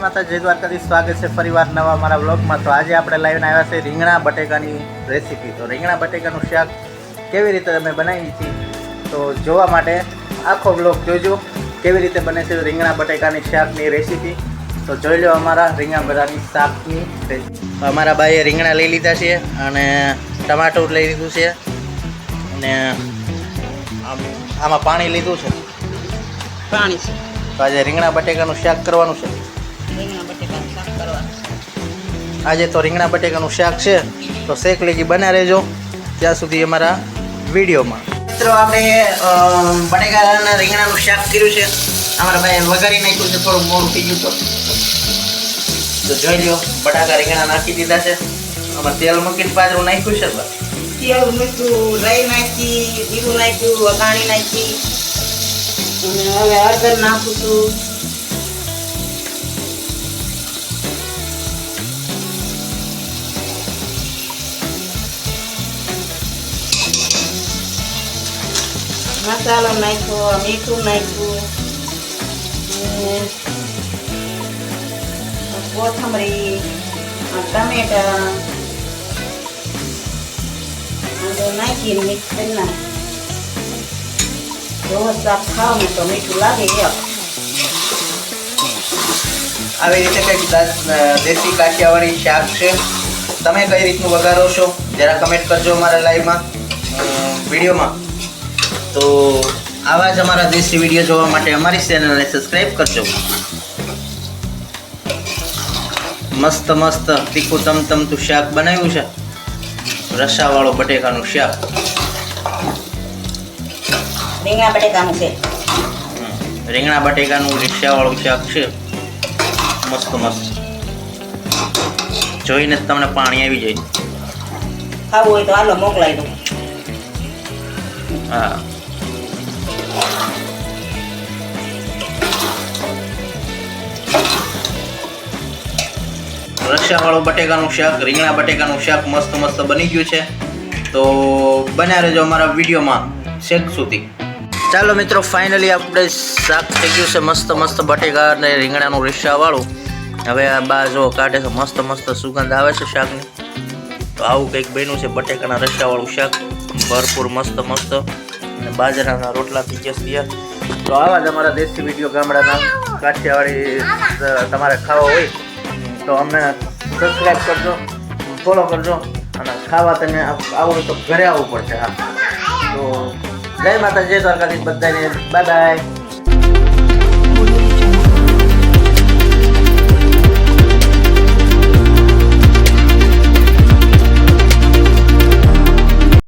માતા જય દ્વારકાથી સ્વાગત છે ફરીવાર નવા મારા બ્લોગમાં તો આજે આપણે લાવીને આવ્યા છે રીંગણા બટેકાની રેસીપી. તો રીંગણા બટેકાનું શાક કેવી રીતે અમે બનાવી છીએ તો જોવા માટે આખો બ્લોગ જોજો. કેવી રીતે બને છે રીંગણા બટેકાની શાકની રેસીપી. તો જોઈ લો અમારા રીંગણા બટાકાની શાકની રેસીપી. અમારા બાઈએ રીંગણા લઈ લીધા છે અને ટમાટું લઈ લીધું છે અને આમ- આમાં પાણી લીધું છે. પાણી છે. તો આજે રીંગણા બટેકાનું શાક કરવાનું છે. રીંગણા બટેકાનું શાક કરવાનું આજે તો રીંગણા બટેકાનું શાક છે તો શેક લેગી બના રહેજો. ત્યાં સુધી અમારા વિડીયોમાં. મિત્રો આપણે બટેકાના રીંગણાનું શાક કર્યું છે. અમારા ભાઈ વઘારી નાખ્યું છે થોડું મોડું થઈ ગયું તો. તો જોઈ લો બટાકા રીંગણા નાખી દીધા છે. અમારે તેલ મૂકીને પાછું નાખ્યું છે તેલ મૂક્યું રાઈ નાખી જીરું નાખ્યું વઘાણી નાખી. અને હવે હળદર નાખું છું. મસાલો નાખ્યો, મીઠું નાખ્યું કોથમરી ટમેટા નાખીને મિક્સ કરી નાખ જો શાક ખાવ ને તો મીઠું લાગે આવી રીતે કંઈક દેશી કાઠિયાવાડી શાક છે. તમે કઈ રીતનું વઘારો છો? જરા કમેન્ટ કરજો અમારા લાઈવમાં વિડીયોમાં. તો આવા જ અમારા દેશી વીડિયો જોવા માટે અમારી ચેનલને સબસ્ક્રાઈબ કરજો. મસ્ત મસ્ત તીખું તમતમતું શાક બનાવ્યું છે. રસાવાળો બટેકાનું શાક. રીંગણા બટેકાનું છે. રીંગણા બટેકાનું રીક્ષાવાળું શાક છે. મસ્ત મસ્ત. જોઈને જ તમને પાણી આવી જાય. ખાવું હોય તો હાલો મોકલાઈ દઉં હા. રસાવાળું બટેકાનું શાક, રીંગણા બટેકાનું શાક મસ્ત મસ્ત બની ગયું છે. તો બન્યા રહેજો અમારા વિડીયોમાં શેક સુધી. ચાલો મિત્રો ફાઇનલી આપણે શાક થઈ ગયું છે મસ્ત મસ્ત બટેકા અને રીંગણાનું રસાવાળું હવે આ બા જો કાઢે છે મસ્ત મસ્ત સુગંધ આવે છે શાકની. તો આવું કંઈક બન્યું છે બટેકાના રસાવાળું શાક. ભરપૂર મસ્ત મસ્ત. અને બાજરાના રોટલા થઈ તૈયાર તો આવા જ અમારા દેશી વીડિયો ગામડાના કાઠિયાવાડી તમારે ખાવા હોય, તો અમને સબસ્ક્રાઈબ કરજો ફોલો કરજો, અને ખાવા તમે આવો તો ઘરે આવવું પડશે, હા. તો જય માતા જય દ્વારકાધીશ બધાને. Bye bye